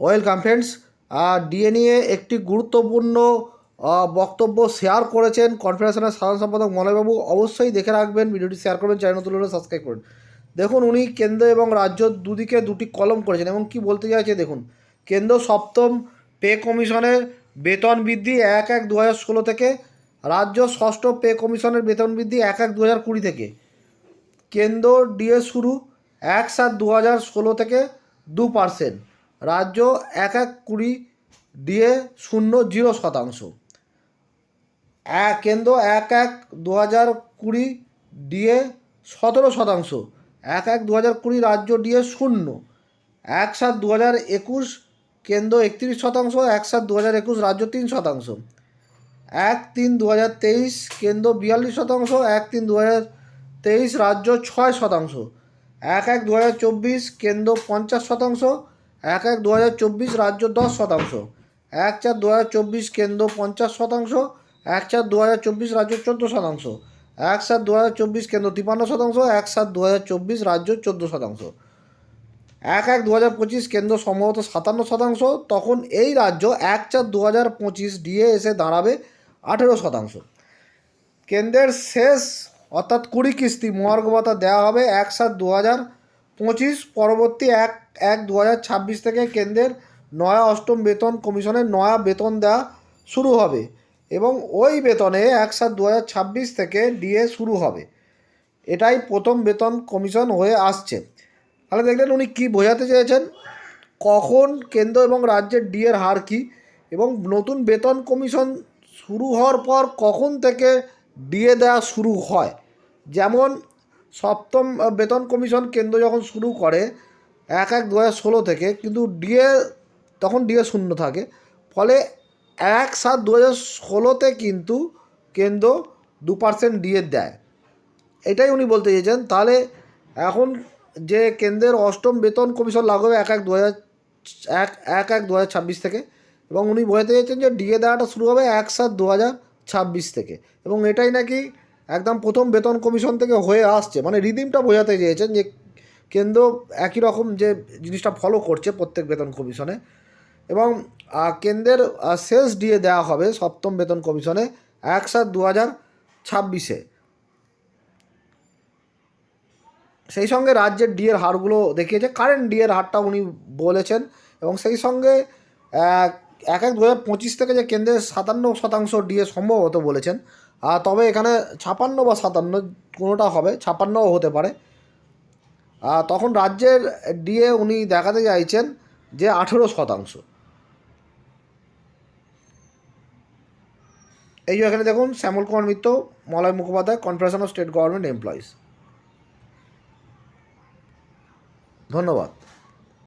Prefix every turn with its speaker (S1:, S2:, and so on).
S1: Welcome friends DA নিয়ে একটি গুরুত্বপূর্ণ বক্তব্য শেয়ার করেছেন কনফেডারেশনের সাধারণ সম্পাদক মলয়বাবু। অবশ্যই দেখে রাখবেন, ভিডিওটি শেয়ার করবেন, চ্যানেল হলে সাবস্ক্রাইব করুন। দেখুন, উনি কেন্দ্র এবং রাজ্য দুদিকে দুটি কলম করেছেন এবং কি বলতে চাইছে দেখুন। কেন্দ্র সপ্তম পে কমিশনের বেতন বৃদ্ধি এক এক দু ষোলো থেকে, রাজ্য ষষ্ঠ পে কমিশনের বেতন বৃদ্ধি এক এক দু কুড়ি থেকে। কেন্দ্র ডিএ শুরু এক সাত দু ষোলো থেকে দু পার্সেন্ট। রাজ্য এক এক কুড়ি ডিএ শূন্য জিরো শতাংশ। এক কেন্দ্র এক এক দু হাজার কুড়ি ডিএ সতেরো শতাংশ। এক এক দু হাজার কুড়ি রাজ্য ডিএ শূন্য। এক সাত দু হাজার একুশ কেন্দ্র একত্রিশ শতাংশ, এক সাত দু হাজার একুশ রাজ্য তিন শতাংশ। এক তিন দু হাজার তেইশ কেন্দ্র বিয়াল্লিশ শতাংশ, এক তিন দু হাজার তেইশ রাজ্য ছয় শতাংশ। এক এক দু হাজার চব্বিশ কেন্দ্র পঞ্চাশ শতাংশ এক এক দু রাজ্য দশ শতাংশ, এক চার দু কেন্দ্র পঞ্চাশ শতাংশ, এক চার দু রাজ্য চোদ্দ শতাংশ, এক সাত দু কেন্দ্র তিপান্ন শতাংশ, এক সাত দু রাজ্য চোদ্দ শতাংশ। এক এক দু কেন্দ্র সম্ভবত সাতান্ন শতাংশ, তখন এই রাজ্য এক চার দু হাজার পঁচিশ ডিএ এসে দাঁড়াবে আঠেরো শতাংশ। কেন্দ্রের শেষ, অর্থাৎ কুড়ি কিস্তি মহার্ঘ ভাতা দেওয়া হবে এক সাত দু হাজার পঁচিশ, পরবর্তী এক এক দু থেকে কেন্দ্রের নয়া অষ্টম বেতন কমিশনের নয়া বেতন দেওয়া শুরু হবে এবং ওই বেতনে এক সাত দু থেকে ডিএ শুরু হবে। এটাই প্রথম বেতন কমিশন হয়ে আসছে। তাহলে দেখলেন উনি কী বোঝাতে চেয়েছেন? কখন কেন্দ্র এবং রাজ্যের ডিএর হার কী এবং নতুন বেতন কমিশন শুরু হওয়ার পর কখন থেকে ডিএ দেওয়া শুরু হয়? যেমন সপ্তম বেতন কমিশন কেন্দ্র যখন শুরু করে, এক এক দু ষোলো থেকে, কিন্তু ডিএ, তখন ডিএ শূন্য থাকে। ফলে এক সাত দু হাজার ষোলোতে কিন্তু কেন্দ্র দু পার্সেন্ট ডিএ দেয়। এটাই উনি বলতে চেয়েছেন। তাহলে এখন যে কেন্দ্রের অষ্টম বেতন কমিশন লাগু হবে এক এক দু হাজার এক এক এক দু হাজার ছাব্বিশ থেকে, এবং উনি বোঝাতে চেয়েছেন যে ডিএ দেওয়াটা শুরু হবে এক সাত দু হাজার ছাব্বিশ থেকে, এবং এটাই নাকি একদম প্রথম বেতন কমিশন থেকে হয়ে আসছে। মানে রিদিমটা বোঝাতে চেয়েছেন যে কেন্দ্র একই রকম যে জিনিসটা ফলো করছে প্রত্যেক বেতন কমিশনে এবং কেন্দ্রের শেষ ডিএ দেওয়া হবে সপ্তম বেতন কমিশনে এক সাত দু হাজার ছাব্বিশে। সেই সঙ্গে রাজ্যের ডিএর হারগুলো দেখিয়েছে। কারেন্ট ডিএর হারটা উনি বলেছেন এবং সেই সঙ্গে এক এক দু হাজার পঁচিশ থেকে যে কেন্দ্রের সাতান্ন শতাংশ ডিএ সম্ভবত বলেছেন তবে এখানে ছাপান্ন বা সাতান্ন কোনোটা হবে, ছাপান্নও হতে পারে। তখন রাজ্যের ডিএ উনি দেখাতে চাইছেন যে আঠেরো শতাংশ। এই যে এখানে দেখুন, Shyamal Kumar Mitra, Malay Mukhopadhyay confederation of state government employees ধন্যবাদ।